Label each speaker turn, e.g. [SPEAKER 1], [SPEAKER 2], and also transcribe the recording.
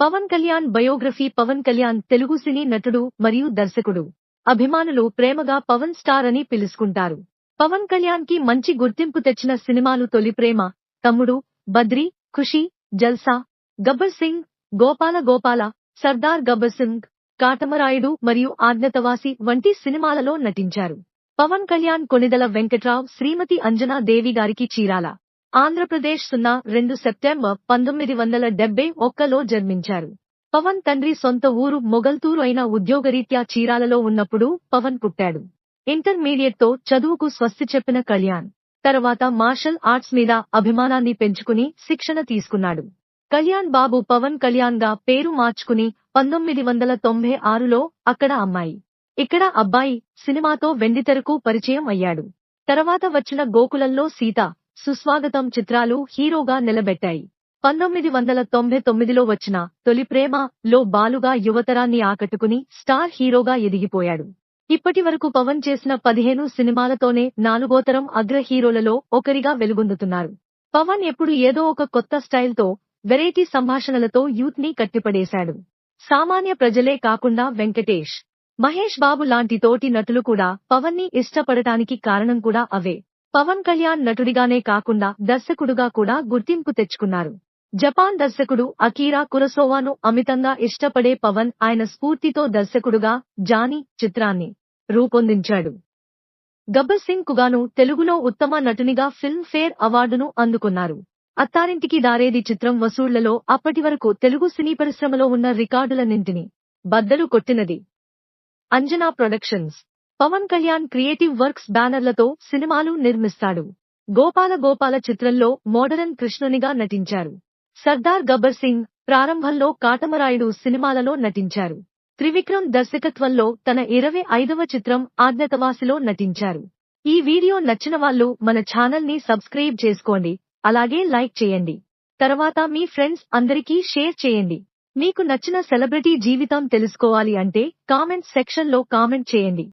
[SPEAKER 1] Pawan Kalyan biography Pawan Kalyan Telugu సినీ నటుడు మరియు దర్శకుడు. అభిమానులు ప్రేమగా పవన్ స్టార్ అని పిలుసుకుంటారు పవన్ కళ్యాణ్కి మంచి గుర్తింపు తెచ్చిన సినిమాలు తొలి ప్రేమ తమ్ముడు బద్రి ఖుషి జల్సా గబ్బర్ సింగ్ గోపాల గోపాల సర్దార్ గబ్బర్ సింగ్ కాటమరాయుడు మరియు ఆజ్ఞతవాసి వంటి సినిమాలలో నటించారు. పవన్ కళ్యాణ్ కొనిదల వెంకట్రావ్ శ్రీమతి అంజనా దేవి గారికి చీరాల. ఆంధ్రప్రదేశ్ సున్నా రెండు సెప్టెంబర్ పంతొమ్మిది వందల డెబ్బై ఒక్కలో జన్మించారు. పవన్ తండ్రి సొంత ఊరు మొగల్తూరు అయిన ఉద్యోగరీత్యా చీరాలలో ఉన్నప్పుడు పవన్ పుట్టాడు. ఇంటర్మీడియట్తో చదువుకు స్వస్తి చెప్పిన కళ్యాణ్. తర్వాత మార్షల్ ఆర్ట్స్ మీద అభిమానాన్ని పెంచుకుని శిక్షణ తీసుకున్నాడు. కళ్యాణ్ బాబు పవన్ కళ్యాణ్గా పేరు మార్చుకుని పంతొమ్మిది వందల తొంభై ఆరులో అక్కడ అమ్మాయి. ఇక్కడ అబ్బాయి సినిమాతో వెండితెరకు పరిచయం అయ్యాడు. తర్వాత వచ్చిన గోకులంలో సీత. సుస్వాగతం చిత్రాలు హీరోగా నిలబెట్టాయి. పంతొమ్మిది వందల తొంభై తొమ్మిదిలో వచ్చిన తొలి ప్రేమ లో బాలుగా యువతరాన్ని ఆకట్టుకుని స్టార్ హీరోగా ఎదిగిపోయాడు. ఇప్పటి వరకు పవన్ చేసిన పదిహేను సినిమాలతోనే నాలుగోతరం అగ్ర హీరోలలో ఒకరిగా వెలుగొందుతున్నారు. పవన్ ఎప్పుడు ఏదో ఒక కొత్త స్టైల్తో వెరైటీ సంభాషణలతో యూత్ని కట్టిపడేశాడు. సామాన్య ప్రజలే కాకుండా వెంకటేష్ మహేష్ బాబు లాంటి తోటి నటులు కూడా పవన్ని ఇష్టపడటానికి కారణం కూడా అవే. పవన్ కళ్యాణ్ నటుడిగానే కాకుండా దర్శకుడుగా కూడా గుర్తింపు తెచ్చుకున్నారు. జపాన్ దర్శకుడు అకీరా కురసోవాను అమితంగా ఇష్టపడే పవన్ ఆయన స్ఫూర్తితో దర్శకుడుగా జానీ చిత్రాన్ని రూపొందించాడు. గబ్బర్ సింగ్ కుగాను తెలుగులో ఉత్తమ నటునిగా ఫిల్మ్ ఫేర్ అవార్డును అందుకున్నారు. అత్తారింటికి దారేది చిత్రం వసూళ్ళలో అప్పటి వరకు తెలుగు సినీ పరిశ్రమలో ఉన్న రికార్డులన్నింటినీ బద్దలు కొట్టినది. Anjana productions Pawan Kalyan creative works బ్యానర్లతో సినిమాలు నిర్మిస్తాడు. గోపాల గోపాల చిత్రంలో మోడరన్ కృష్ణునిగా నటించారు. సర్దార్ గబ్బర్ సింగ్ ప్రారంభంలో కాటమరాయుడు సినిమాలలో నటించారు. త్రివిక్రమ్ దర్శకత్వంలో తన ఇరవై ఐదవ చిత్రం ఆజ్ఞతవాసిలో నటించారు. ఈ వీడియో నచ్చిన వాళ్ళు మన ఛానల్ని సబ్స్క్రైబ్ చేసుకోండి అలాగే లైక్ చేయండి. తర్వాత మీ ఫ్రెండ్స్ అందరికీ షేర్ చేయండి. మీకు నచ్చిన సెలబ్రిటీ జీవితం తెలుసుకోవాలి అంటే కామెంట్ సెక్షన్లో కామెంట్ చేయండి.